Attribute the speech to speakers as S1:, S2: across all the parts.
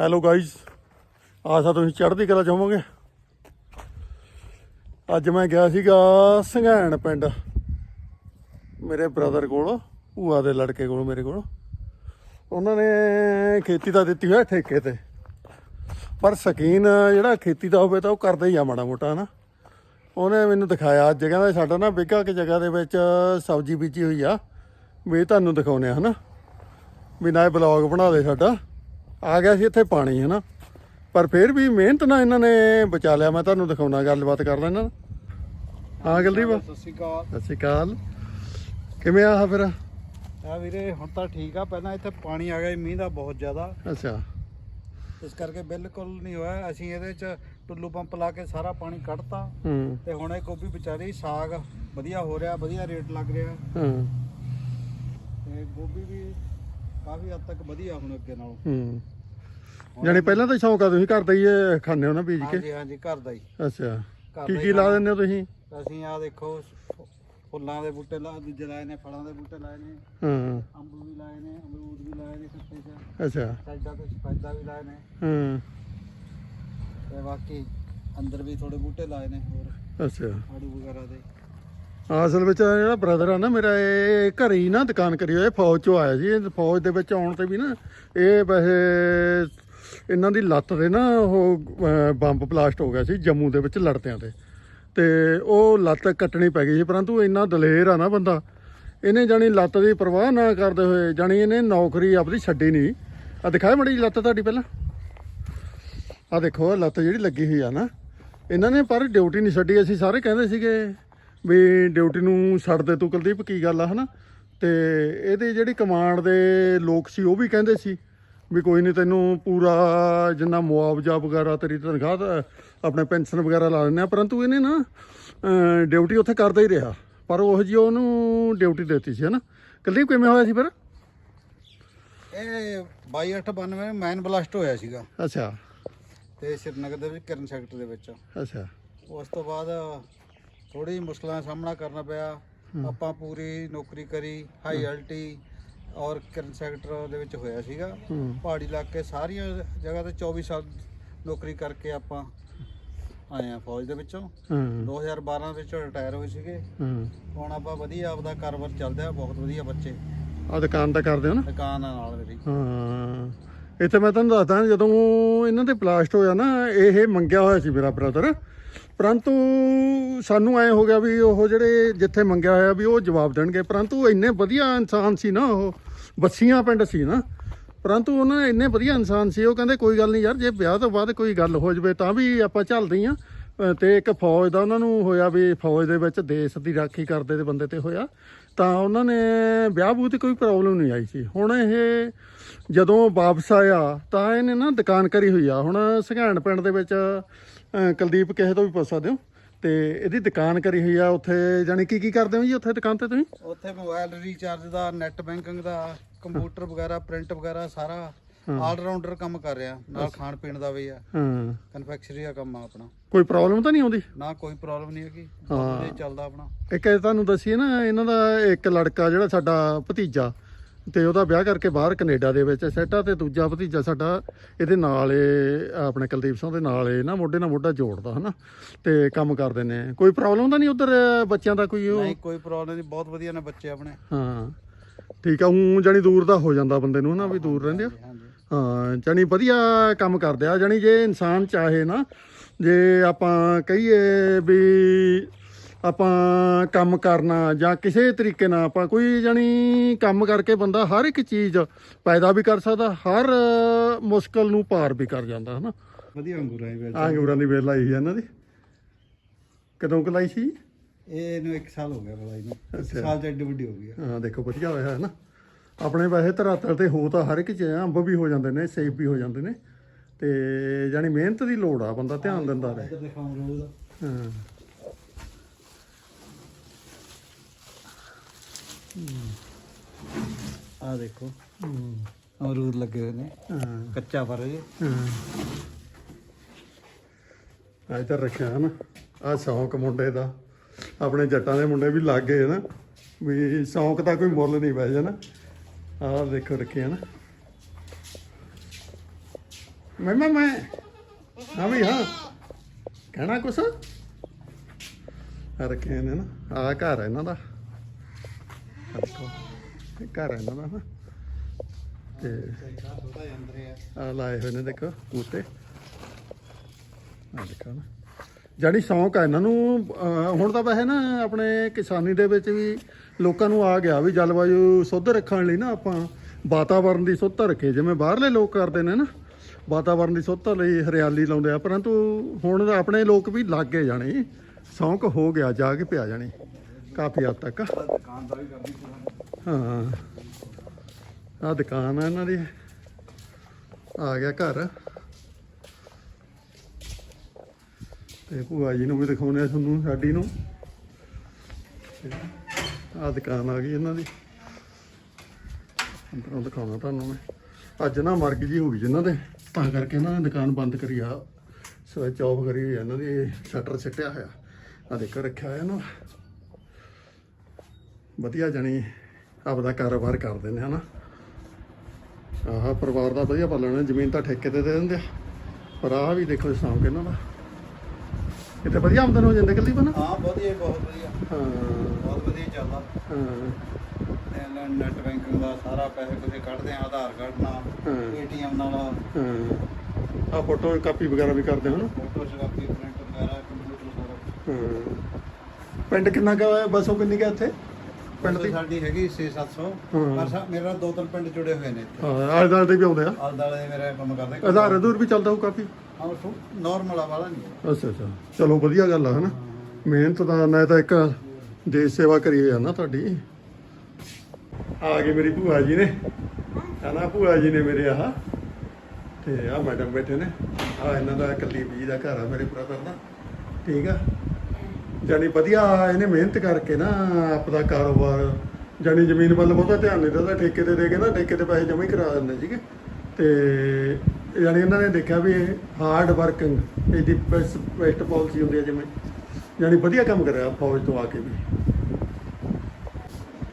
S1: Hello guys ਆਸਾ ਤੁਸੀਂ ਚੜ੍ਹਦੀ ਕਲਾ ਚਾਹੋਗੇ ਅੱਜ ਮੈਂ ਗਿਆ ਸੀਗਾ ਸੰਘੈਣ ਪਿੰਡ। ਮੇਰੇ ਬ੍ਰਦਰ ਕੋਲ, ਭੂਆ ਦੇ ਲੜਕੇ ਕੋਲ, ਮੇਰੇ ਕੋਲ। ਉਹਨਾਂ ਨੇ ਖੇਤੀ ਤਾਂ ਦਿੱਤੀ ਹੋਇਆ ਠੇਕੇ ਤੇ। ਪਰ ਸ਼ਕੀਨ ਜਿਹੜਾ ਖੇਤੀ ਦਾ ਹੋਵੇ ਤਾਂ ਉਹ ਕਰਦਾ ਹੀ ਆ ਮਾੜਾ ਮੋਟਾ, ਹਨਾ। ਉਹਨੇ ਮੈਨੂੰ ਦਿਖਾਇਆ ਅੱਜ, ਕਹਿੰਦਾ ਸਾਡਾ ਨਾ ਬਿੱਗਾ ਕਿ ਜਗ੍ਹਾ ਦੇ ਵਿੱਚ ਸਬਜ਼ੀ ਬੀਜੀ ਹੋਈ ਆ। ਵੀ ਤੁਹਾਨੂੰ ਦਿਖਾਉਨੇ ਆ, ਹਨਾ। ਵੀ ਨਾ ਇਹ ਬਲੌਗ ਬਣਾ ਦੇ ਸਾਡਾ। ਆ ਗਿਆ ਸੀ ਇੱਥੇ ਪਾਣੀ ਹੈ ਨਾ? ਪਰ ਫਿਰ ਵੀ ਮਿਹਨਤ ਨਾਲ ਇਹਨਾਂ ਨੇ ਬਚਾ ਲਿਆ। ਮੈਂ ਤੁਹਾਨੂੰ ਦਿਖਾਉਣਾ ਗੱਲਬਾਤ ਇਹਨਾਂ ਨਾਲ ਹਾਂ ਗਲਦੀਪ
S2: ਸਤਿ ਸ਼੍ਰੀ ਅਕਾਲ।
S1: ਸਤਿ ਸ਼੍ਰੀ ਅਕਾਲ। ਕਿਵੇਂ ਆ ਫਿਰ?
S2: ਆ ਵੀਰੇ ਹੁਣ ਤਾਂ ਠੀਕ ਆ। ਪਹਿਲਾਂ ਇੱਥੇ ਪਾਣੀ ਆ ਗਿਆ ਸੀ ਮੀਂਹ ਦਾ ਬਹੁਤ ਜ਼ਿਆਦਾ।
S1: ਅੱਛਾ।
S2: ਇਸ ਕਰਕੇ ਬਿਲਕੁਲ ਨਹੀਂ ਹੋਇਆ। ਅਸੀਂ ਇਹਦੇ ਚ ਟੁੱਲੂ ਪੰਪ ਲਾ ਕੇ ਸਾਰਾ ਪਾਣੀ ਕੱਢਤਾ।
S1: ਹੂੰ।
S2: ਤੇ ਹੁਣ ਇਹ ਗੋਭੀ ਵਿਚਾਰੀ ਸਾਗ ਵਧੀਆ ਹੋ ਰਿਹਾ ਵਧੀਆ ਰੇਟ ਲੱਗ ਰਿਹਾ।
S1: ਹੂੰ।
S2: ਤੇ ਗੋਭੀ ਵੀ ਕਾਫੀ ਹੱਦ ਤੱਕ ਵਧੀਆ ਹੁਣ ਅੱਗੇ ਨਾਲੋਂ।
S1: ਹੂੰ। ਜਾਣੀ ਪਹਿਲਾਂ ਤਾਂ ਸ਼ੌਂਕ ਆ ਤੁਸੀਂ ਘਰ ਦਾ ਹੀ ਇਹ ਖਾਂਦੇ ਹੋ ਨਾ ਬੀਜ ਕੇ?
S2: ਹਾਂਜੀ ਹਾਂਜੀ ਘਰ ਦਾ ਹੀ।
S1: ਅੱਛਾ।
S2: ਘਰ
S1: ਕੀ
S2: ਦਾ ਹੀ
S1: ਕੀ ਲਾ। ਦਿੰਦੇ ਹੋ ਤੁਸੀਂ?
S2: ਅਸੀਂ ਆ ਦੇਖੋ ਫੁੱਲਾਂ ਦੇ ਬੂਟੇ ਲਾ ਦੂਜੇ ਲਾਏ ਨੇ ਫਲਾਂ ਦੇ ਬੂਟੇ ਲਾਏ ਨੇ।
S1: ਹਾਂ।
S2: ਅੰਬ ਵੀ ਲਾਏ ਨੇ ਅਮਰੂਦ ਵੀ ਲਾਏ ਨੇ ਖੱਤੇ ਚ।
S1: ਅੱਛਾ।
S2: ਸਾਈਡਾਂ ਤੇ ਸਫੈਦਾ ਵੀ ਲਾਏ ਨੇ।
S1: ਹਾਂ।
S2: ਤੇ ਬਾਕੀ ਅੰਦਰ ਵੀ ਥੋੜੇ ਬੂਟੇ ਲਾਏ ਨੇ ਹੋਰ।
S1: ਅੱਛਾ।
S2: ਆੜੂ ਵਗੈਰਾ ਦੇ।
S1: ਅਸਲ ਵਿੱਚ ਜਿਹੜਾ ਬ੍ਰਦਰ ਆ ਨਾ, ਮੇਰਾ ਇਹ ਘਰੇ ਹੀ ਨਾ ਦੁਕਾਨ ਕਰੀ ਹੋਏ ਫੌਜ ਚੋਂ ਆਇਆ ਜੀ ਇਹ ਫੌਜ ਦੇ ਵਿੱਚ ਆਉਣ ਤੇ ਵੀ ਨਾ, ਇਹ ਵੈਸੇ ਇਹਨਾਂ ਦੀ ਲੱਤ ਤੇ ਨਾ ਉਹ ਬੰਬ ਬਲਾਸਟ ਹੋ ਗਿਆ ਸੀ, ਜੰਮੂ ਦੇ ਵਿੱਚ ਲੜਦਿਆਂ ਤੇ। ਤੇ ਉਹ ਲੱਤ ਕੱਟਣੀ ਪੈ ਗਈ ਸੀ, ਪਰੰਤੂ ਇੰਨਾ ਦਲੇਰ ਆ ਨਾ ਬੰਦਾ, ਇਹਨੇ ਜਾਣੀ ਲੱਤ ਦੀ ਪਰਵਾਹ ਨਾ ਕਰਦੇ ਹੋਏ, ਜਾਣੀ ਇਹਨੇ ਨੌਕਰੀ ਆਪਦੀ ਛੱਡੀ ਨਹੀਂ। ਆ ਦਿਖਾਏ ਮੜੀ ਲੱਤ ਤੁਹਾਡੀ ਪਹਿਲਾਂ। ਆ ਦੇਖੋ, ਆਹ ਲੱਤ ਜਿਹੜੀ ਲੱਗੀ ਹੋਈ ਆ ਨਾ, ਇਹਨਾਂ ਨੇ ਪਰ ਡਿਊਟੀ ਨਹੀਂ ਛੱਡੀ, ਅਸੀਂ ਸਾਰੇ ਕਹਿੰਦੇ ਸੀਗੇ। ਵੀ ਡਿਊਟੀ ਨੂੰ ਛੱਡ ਦੇ ਤੂੰ ਕੁਲਦੀਪ ਕੀ ਗੱਲ ਆ ਹਨਾ? ਤੇ ਇਹਦੀ ਜਿਹੜੀ ਕਮਾਂਡ ਦੇ ਲੋਕ ਸੀ ਉਹ ਵੀ ਕਹਿੰਦੇ ਸੀ ਵੀ ਕੋਈ ਨਹੀਂ ਤੈਨੂੰ ਪੂਰਾ ਜਿੰਨਾ ਮੁਆਵਜ਼ਾ ਵਗੈਰਾ ਤੇਰੀ ਤਨਖਾਹ ਆਪਣੇ ਪੈਨਸ਼ਨ ਵਗੈਰਾ ਲਾ ਦਿੰਦੇ ਆ। ਪਰੰਤੂ ਇਹਨੇ ਨਾ ਡਿਊਟੀ ਉੱਥੇ ਕਰਦਾ ਹੀ ਰਿਹਾ। ਪਰ ਉਹ ਜੀ ਉਹਨੂੰ ਡਿਊਟੀ ਦਿੱਤੀ ਸੀ ਹਨਾ? ਕੁਲਦੀਪ ਕਿਵੇਂ ਹੋਇਆ ਸੀ ਫਿਰ?
S2: ਇਹ 2292 ਮੈਨ ਬਲਾਸਟ ਹੋਇਆ ਸੀਗਾ।
S1: ਅੱਛਾ।
S2: ਤੇ ਸ਼੍ਰੀਨਗਰ ਦੇ ਵਿੱਚ ਕਿਰਨ ਸੈਕਟਰ ਦੇ ਵਿੱਚ।
S1: ਅੱਛਾ।
S2: ਉਸ ਤੋਂ ਬਾਅਦ ਥੋੜੀ ਮੁਸ਼ਕਲਾਂ ਦਾ ਸਾਹਮਣਾ ਕਰਨਾ ਪਿਆ। ਆਪਾਂ ਪੂਰੀ ਨੌਕਰੀ ਕਰੀ ਹਾਈ ਐਲਟੀ ਔਰ ਕਿਰਨ ਸੈਕਟਰ ਦੇ ਵਿੱਚ ਹੋਇਆ ਸੀਗਾ। ਪਹਾੜੀ ਇਲਾਕੇ ਸਾਰੀਆਂ ਜਗ੍ਹਾ ਤੇ 24 ਸਾਲ ਨੌਕਰੀ ਕਰਕੇ ਆਪਾਂ ਆਏ ਆ ਫੌਜ ਦੇ ਵਿੱਚੋਂ।
S1: ਹਾਂ।
S2: 2012 ਵਿੱਚ ਰਿਟਾਇਰ ਹੋਏ ਸੀਗੇ। ਹੁਣ ਆਪਾਂ ਵਧੀਆ ਆਪਦਾ ਕਾਰੋਬਾਰ ਚੱਲਦਾ ਬਹੁਤ ਵਧੀਆ ਬੱਚੇ।
S1: ਆ ਦੁਕਾਨ ਤਾਂ ਕਰਦੇ ਹੋ ਨਾ?
S2: ਦੁਕਾਨ ਆ ਨਾਲ ਮੇਰੀ।
S1: ਹਾਂ। ਇੱਥੇ ਮੈਂ ਤੁਹਾਨੂੰ ਦੱਸਦਾ ਜਦੋਂ ਇਹਨਾਂ ਦੇ ਬਲਾਸਟ ਹੋਇਆ ਨਾ ਇਹ ਮੰਗਿਆ ਹੋਇਆ ਸੀ ਮੇਰਾ ਬ੍ਰਦਰ ਪਰੰਤੂ ਸਾਨੂੰ ਐ ਹੋ ਗਿਆ ਵੀ ਉਹ ਜਿਹੜੇ ਜਿੱਥੇ ਮੰਗਿਆ ਹੋਇਆ ਵੀ ਉਹ ਜਵਾਬ ਦੇਣਗੇ। ਪਰੰਤੂ ਇੰਨੇ ਵਧੀਆ ਇਨਸਾਨ ਸੀ ਨਾ ਉਹ, ਬੱਸੀਆਂ ਪਿੰਡ ਸੀ ਨਾ। ਪਰੰਤੂ ਉਹਨਾਂ ਨੇ ਇੰਨੇ ਵਧੀਆ ਇਨਸਾਨ ਸੀ, ਉਹ ਕਹਿੰਦੇ ਕੋਈ ਗੱਲ ਨਹੀਂ ਯਾਰ, ਜੇ ਵਿਆਹ ਤੋਂ ਬਾਅਦ ਕੋਈ ਗੱਲ ਹੋ ਜਵੇ ਤਾਂ ਵੀ ਆਪਾਂ ਚੱਲਦੇ ਆ। ਤੇ ਇੱਕ ਫੌਜ ਦਾ ਉਹਨਾਂ ਨੂੰ ਹੋਇਆ ਵੀ ਫੌਜ ਦੇ ਵਿੱਚ ਦੇਸ਼ ਦੀ ਰਾਖੀ ਕਰਦੇ ਦੇ ਬੰਦੇ ਤੇ ਹੋਇਆ, ਤਾਂ ਉਹਨਾਂ ਨੇ ਵਿਆਹ ਬੂਹ ਤੇ ਕੋਈ ਪ੍ਰੋਬਲਮ ਨਹੀਂ ਆਈ ਸੀ। ਹੁਣ ਇਹ ਜਦੋਂ ਵਾਪਸ ਆਇਆ, ਤਾਂ ਇਹਨੇ ਨਾ ਦੁਕਾਨ ਕਰੀ ਹੋਈ ਆ। ਹੁਣ ਸੰਘਾਣ ਪਿੰਡ ਦੇ ਵਿੱਚ ਕੁਲਦੀਪ ਕਿਸੇ ਤੋਂ ਵੀ ਪੁੱਛ ਸਕਦੇ ਹੋ? ਤੇ ਇਹਦੀ ਦੁਕਾਨ ਕਰੀ ਹੋਈ ਆ, ਉੱਥੇ ਜਾਣੀ ਕੀ ਕੀ ਕਰਦੇ ਹੋ ਜੀ ਉੱਥੇ ਦੁਕਾਨ ਤੇ ਤੁਸੀਂ?
S2: ਉੱਥੇ ਮੋਬਾਈਲ ਰੀਚਾਰਜ ਦਾ ਨੈਟ ਬੈਂਕਿੰਗ ਦਾ ਕੰਪਿਊਟਰ ਵਗੈਰਾ ਪ੍ਰਿੰਟ ਵਗੈਰਾ ਸਾਰਾ ਆਲ ਰਾਊਂਡਰ ਕੰਮ ਕਰ ਰਿਹਾ ਨਾਲ ਖਾਣ ਪੀਣ ਦਾ ਵੀ ਆ।
S1: ਹਾਂ।
S2: ਕਨਫੈਕਸ਼ਨਰੀ ਦਾ ਕੰਮ ਆ ਆਪਣਾ।
S1: ਕੋਈ ਪ੍ਰੋਬਲਮ ਤਾਂ ਨਹੀਂ ਆਉਂਦੀ?
S2: ਨਾ ਕੋਈ ਪ੍ਰੋਬਲਮ ਨਹੀਂ ਹੈਗੀ।
S1: ਹਾਂ।
S2: ਚੱਲਦਾ ਆਪਣਾ।
S1: ਇੱਕ ਇਹ ਤੁਹਾਨੂੰ ਦੱਸੀਏ ਨਾ ਇਹਨਾਂ ਦਾ ਇੱਕ ਲੜਕਾ ਜਿਹੜਾ ਸਾਡਾ ਭਤੀਜਾ ਤੇ ਉਹਦਾ ਵਿਆਹ ਕਰਕੇ ਬਾਹਰ ਕੈਨੇਡਾ ਦੇ ਵਿੱਚ ਸੈੱਟ ਤੇ ਦੂਜਾ ਭਤੀਜਾ ਸਾਡਾ ਇਹਦੇ ਨਾਲ ਇਹ ਆਪਣੇ ਕੁਲਦੀਪ ਸਿੰਘ ਦੇ ਨਾਲ ਇਹ ਨਾ ਮੋਢੇ ਨਾਲ ਮੋਢਾ ਜੋੜਦਾ ਹਨਾ? ਤੇ ਕੰਮ ਕਰਦੇ ਨੇ ਕੋਈ ਪ੍ਰੋਬਲਮ ਤਾਂ ਨਹੀਂ ਉਧਰ ਬੱਚਿਆਂ ਦਾ ਕੋਈ ਉਹ?
S2: ਨਹੀਂ ਕੋਈ ਪ੍ਰੋਬਲਮ ਨਹੀਂ। ਬਹੁਤ ਵਧੀਆ ਨੇ ਬੱਚੇ ਆਪਣੇ।
S1: ਹਾਂ। ਠੀਕ ਆ ਹੂੰ ਜਾਨੀ ਦੂਰ ਦਾ ਹੋ ਜਾਂਦਾ ਬੰਦੇ ਨੂੰ ਹਨਾ ਵੀ ਦੂਰ ਰਹਿੰਦੇ ਆ। ਹਾਂ ਜਾਨੀ ਵਧੀਆ ਕੰਮ ਕਰਦੇ ਆ ਜਾਨੀ ਜੇ ਇਨਸਾਨ ਚਾਹੇ ਨਾ ਜੇ ਆਪਾਂ ਕਹੀਏ ਵੀ ਆਪਾਂ ਕੰਮ ਕਰਨਾ ਜਾਂ ਕਿਸੇ ਤਰੀਕੇ ਨਾਲ ਆਪਾਂ ਕੋਈ ਜਾਨੀ ਕੰਮ ਕਰਕੇ ਬੰਦਾ ਹਰ ਇੱਕ ਚੀਜ਼ ਪੈਦਾ ਵੀ ਕਰ ਸਕਦਾ ਹਰ ਮੁਸ਼ਕਲ ਨੂੰ ਪਾਰ ਵੀ ਕਰ ਜਾਂਦਾ ਹਨਾ?
S2: ਵਧੀਆ ਅੰਗੂਰ ਆਏ ਵੇ
S1: ਆਹ ਅੰਗੂਰਾਂ ਦੀ ਵੇਲ ਲਾਈ ਸੀ ਇਹਨਾਂ ਦੀ। ਕਦੋਂ ਕੁ ਲਾਈ ਸੀ?
S2: ਇਹ ਇਹਨੂੰ 1 ਸਾਲ ਹੋ ਗਿਆ ਬਲਾਈ ਨੂੰ। ਸਾਲ ਚ ਐਡੀ ਵੱਡੀ ਹੋ ਗਈ ਆ।
S1: ਹਾਂ ਦੇਖੋ ਵਧੀਆ ਹੋਇਆ ਹੈ ਨਾ ਆਪਣੇ ਵੈਸੇ ਧਰਾਤਲ ਤੇ ਹੋ ਤਾਂ ਹਰ ਇੱਕ ਚੀਜ਼ ਆ, ਅੰਬ ਵੀ ਹੋ ਜਾਂਦੇ ਨੇ ਸੇਬ ਵੀ ਹੋ ਜਾਂਦੇ ਨੇ। ਤੇ ਜਾਨੀ ਮਿਹਨਤ ਦੀ ਲੋੜ ਆ ਬੰਦਾ ਧਿਆਨ ਦਿੰਦਾ ਰਹੇ।
S2: ਇੱਧਰ ਦਿਖਾਉਂ ਰੋਜ਼
S1: ਹਾਂ।
S2: ਆ ਦੇਖੋ।
S1: ਹੂੰ,
S2: ਅਮਰੂਦ ਲੱਗੇ ਹੋਏ ਨੇ।
S1: ਹਾਂ।
S2: ਕੱਚਾ ਪਰ ਇਹ।
S1: ਹਾਂ। ਆ ਇੱਧਰ ਰੱਖਿਆ ਹੈ ਨਾ। ਆ ਸ਼ੌਂਕ ਮੁੰਡੇ ਦਾ। ਆਪਣੇ ਜੱਟਾਂ ਦੇ ਮੁੰਡੇ ਵੀ ਲੱਗ ਗਏ ਨਾ ਵੀ ਸ਼ੌਂਕ ਦਾ ਕੋਈ ਮੁੱਲ ਨਹੀਂ ਪੈ ਜਾਣਾ। ਆਹ ਦੇਖੋ ਰੱਖਿਆ ਨਾ ਮੈਂ ਮੈਂ ਮੈਂ। ਹਾਂ ਵੀ, ਹਾਂ। ਕਹਿਣਾ ਕੁਛ? ਆ ਰੱਖੇ ਨੇ ਨਾ। ਆ ਘਰ ਹੈ ਇਹਨਾਂ ਦਾ। ਆਹ ਦੇਖੋ। ਇਹ ਘਰ ਹੈ ਇਹਨਾਂ ਦਾ ਨਾ। ਤੇ ਆ ਲਾਏ ਹੋਏ ਨੇ ਦੇਖੋ ਬੂਟੇ। ਆ ਦੇਖੋ ਨਾ। ਜਾਨੀ ਸ਼ੌਂਕ ਆ ਇਹਨਾਂ ਨੂੰ। ਅਹ ਹੁਣ ਤਾਂ ਵੈਸੇ ਨਾ ਆਪਣੇ ਕਿਸਾਨੀ ਦੇ ਵਿੱਚ ਵੀ ਲੋਕਾਂ ਨੂੰ ਆ ਗਿਆ ਵੀ ਜਲਵਾਯੂ ਸੁੱਧ ਰੱਖਣ ਲਈ ਨਾ ਆਪਾਂ ਵਾਤਾਵਰਣ ਦੀ ਸੁੱਧ ਰੱਖੇ ਜਿਵੇਂ ਬਾਹਰਲੇ ਲੋਕ ਕਰਦੇ ਨੇ ਨਾ ਵਾਤਾਵਰਣ ਦੀ ਸੁੱਧ ਲਈ ਹਰਿਆਲੀ ਲਾਉਂਦੇ ਆ, ਪਰੰਤੂ ਹੁਣ ਆਪਣੇ ਲੋਕ ਵੀ ਲੱਗ ਗਏ ਜਾਣੇ, ਸ਼ੌਂਕ ਹੋ ਗਿਆ ਜਾ ਕੇ ਪਿਆ ਜਾਣੀ, ਕਾਫੀ ਹੱਦ ਤੱਕ। ਹਾਂ। ਆ ਦੁਕਾਨ ਆ ਇਹਨਾਂ ਦੀ। ਆ ਗਿਆ ਘਰ। ਤੇ ਭੂਆ ਜੀ ਨੂੰ ਵੀ ਦਿਖਾਉਣੇ ਆ ਤੁਹਾਨੂੰ, ਸਾਡੀ ਨੂੰ। ਆ ਦੁਕਾਨ ਆ ਗਈ ਇਹਨਾਂ ਦੀ। ਅੰਦਰੋਂ ਦਿਖਾਉਣਾ ਤੁਹਾਨੂੰ ਮੈਂ। ਅੱਜ ਨਾ ਮਰਗ ਜੀ ਹੋ ਗਈ ਜਿਨ੍ਹਾਂ ਦੇ। ਤਾਂ ਕਰਕੇ ਇਹਨਾਂ ਨੇ ਦੁਕਾਨ ਬੰਦ ਕਰੀ ਆ। ਸਵਿਚ ਆਫ ਕਰੀ ਹੋਈ ਇਹਨਾਂ ਦੀ ਸ਼ਟਰ ਸਿੱਟਿਆ ਹੋਇਆ। ਆ ਦੇਖੋ, ਰੱਖਿਆ ਹੋਇਆ ਨਾ ਵਧੀਆ ਜਾਣੀ ਆਪਦਾ ਕਾਰੋਬਾਰ ਕਰਦੇ ਨੇ, ਹਨਾ। ਆਹ ਪਰਿਵਾਰ ਦਾ ਵਧੀਆ ਪਾਲਣਾ ਜ਼ਮੀਨ ਤਾਂ ਠੇਕੇ ਤੇ ਦੇ ਦਿੰਦੇ ਆ। ਪਰ ਆਹ ਵੀ ਦੇਖੋ ਸਾਂਭ ਕੇ ਇਹਨਾਂ ਦਾ। ਕਿਤੇ ਵਧੀਆ ਆਮਦਨ ਹੋ ਜਾਂਦੀ ਕੱਲੀ ਬਣਾ
S2: ਹਾਂ ਵਧੀਆ ਬਹੁਤ ਵਧੀਆ।
S1: ਹਾਂ।
S2: ਬਹੁਤ ਵਧੀਆ ਚੱਲਦਾ
S1: ਹਾਂ।
S2: ਇਹਨਾਂ ਨੈਟ ਬੈਂਕਿੰਗ ਦਾ ਸਾਰਾ ਪੈਸੇ ਤੁਸੀਂ ਕੱਢਦੇ ਆ ਆਧਾਰ ਕਾਰਡ ਨਾਲ
S1: ਹਾਂ।
S2: ਏਟੀਐਮ ਨਾਲ।
S1: ਹਾਂ। ਆ ਫੋਟੋ ਕਾਪੀ ਵਗੈਰਾ ਵੀ ਕਰਦੇ ਹਨ
S2: ਫੋਟੋ ਸ਼ਕਾਪੀ ਪ੍ਰਿੰਟ ਵਗੈਰਾ ਕੰਪਿਊਟਰ ਸਾਰਾ।
S1: ਹਾਂ। ਪਿੰਡ ਕਿੰਨਾ ਕਾ ਬਸੋਂ ਕਿੰਨੀ ਕਾ ਇੱਥੇ? ਪਿੰਡ ਦੀ?
S2: ਸਾਡੀ ਹੈਗੀ 6-700
S1: ਹਾਂ।
S2: ਪਰ ਸਾ- ਮੇਰੇ ਦੋ ਤਿੰਨ ਪਿੰਡ ਜੁੜੇ ਹੋਏ ਨੇ
S1: ਹਾਂ ਆਲੇ ਦੇ ਵੀ ਆਉਂਦੇ ਆ।
S2: ਆਲ ਦਾਲੇ ਦੇ ਮੇਰੇ ਕੰਮ ਕਰਦੇ।
S1: ਆਧਾਰ ਅਧੂਰ ਵੀ ਚੱਲਦਾ ਹੋ ਕਾਫੀ?
S2: ਹਾਂ ਨਾਰਮਲ ਆ ਵਾਲਾ ਨਹੀਂ।
S1: ਅੱਛਾ ਅੱਛਾ। ਚਲੋ, ਵਧੀਆ ਗੱਲ ਆ, ਹਨਾ? ਮਿਹਨਤ ਦਾ ਨਾ ਤਾਂ ਇੱਕ ਦੇਸ਼ ਸੇਵਾ ਕਰੀ ਆ ਨਾ ਤੁਹਾਡੀ। ਆ ਗਈ ਮੇਰੀ ਭੂਆ ਜੀ ਨੇ। ਹਨਾ ਭੂਆ ਜੀ ਨੇ ਮੇਰੇ ਆਹ। ਤੇ ਆ ਮੈਡਮ ਬੈਠੇ ਨੇ। ਆ ਇਹਨਾਂ ਦਾ ਕੁਲਦੀਪ ਜੀ ਦਾ ਘਰ ਆ ਮੇਰੇ ਬ੍ਰਦਰ ਦਾ। ਠੀਕ ਆ? ਜਾਨੀ ਵਧੀਆ, ਇਹਨੇ ਮਿਹਨਤ ਕਰਕੇ ਨਾ ਆਪਦਾ ਕਾਰੋਬਾਰ ਜਾਨੀ ਜ਼ਮੀਨ ਵੱਲ ਬਹੁਤਾ ਧਿਆਨ ਨਹੀਂ ਦਿੰਦਾ ਠੇਕੇ ਤੇ ਦੇ ਕੇ ਨਾ, ਠੇਕੇ ਤੇ ਪੈਸੇ ਜਮ੍ਹਾਂ ਹੀ ਕਰਾ ਦਿੰਦੇ ਸੀਗੇ। ਤੇ ਜਾਨੀ ਇਹਨਾਂ ਨੇ ਦੇਖਿਆ ਵੀ ਹਾਰਡ ਵਰਕਿੰਗ ਇਹਦੀ ਬੈਸਟ ਪਾਲਿਸੀ ਹੁੰਦੀ ਹੈ ਜਿਵੇਂ। ਜਾਨੀ ਵਧੀਆ ਕੰਮ ਕਰਿਆ ਫੌਜ ਤੋਂ ਆ ਕੇ ਵੀ।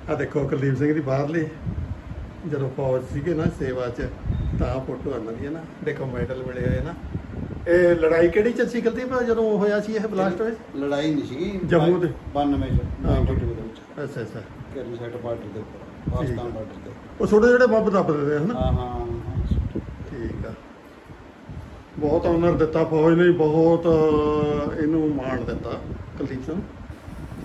S1: ਆ ਦੇਖੋ ਕੁਲਦੀਪ ਸਿੰਘ ਦੀ ਬਾਹਰਲੀ ਜਦੋਂ ਫੌਜ ਸੀਗੇ ਨਾ ਸੇਵਾ 'ਚ ਤਾਂ ਫੋਟੋ ਆਉਂਦੀ ਦੀ ਹੈ ਨਾ। ਦੇਖੋ ਮੈਡਲ ਮਿਲੇ ਹੋਏ ਨਾ। ਇਹ ਲੜਾਈ ਕਿਹੜੀ ਚ ਸੀ ਕੁਲਦੀਪ? ਜਦੋਂ ਹੋਇਆ ਸੀ ਇਹ ਬਲਾਸਟ ਹੋਇਆ ਸੀ?
S2: ਲੜਾਈ ਨਹੀਂ ਸੀਗੀ।
S1: ਜੰਮੂ ਦੇ?
S2: 92 ਚ 92 ਦੇ ਵਿੱਚ।
S1: ਅੱਛਾ ਅੱਛਾ।
S2: ਕੇਰਲ ਸਾਈਡ ਬਾਰਡਰ ਦੇ ਉੱਪਰ ਪਾਕਿਸਤਾਨ ਬਾਰਡਰ ਤੇ।
S1: ਉਹ ਛੋਟੇ ਜਿਹੜੇ ਬੰਬ ਦੱਬਦੇ ਨੇ? ਹਨਾ
S2: ਹਾਂ ਹਾਂ।
S1: ਬਹੁਤ ਆਨਰ ਦਿੱਤਾ ਫੌਜ ਨੇ ਬਹੁਤ ਇਹਨੂੰ ਮਾਣ ਦਿੱਤਾ। ਕੁਲਦੀਪ ਸਿੰਘ?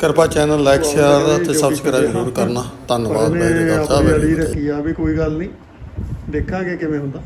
S3: ਕਿਰਪਾ ਚੈਨਲ ਲਾਈਕ ਸ਼ੇਅਰ ਤੇ ਸਬਸਕ੍ਰਾਈਬ ਜ਼ਰੂਰ ਕਰਨਾ। ਧੰਨਵਾਦ
S1: ਇਹਨੇ
S3: ਜੀ ਖਾਲਸਾ
S1: ਰੱਖੀ ਆ ਵੀ ਕੋਈ ਗੱਲ ਨਹੀਂ। ਦੇਖਾਂਗੇ ਕਿਵੇਂ ਹੁੰਦਾ।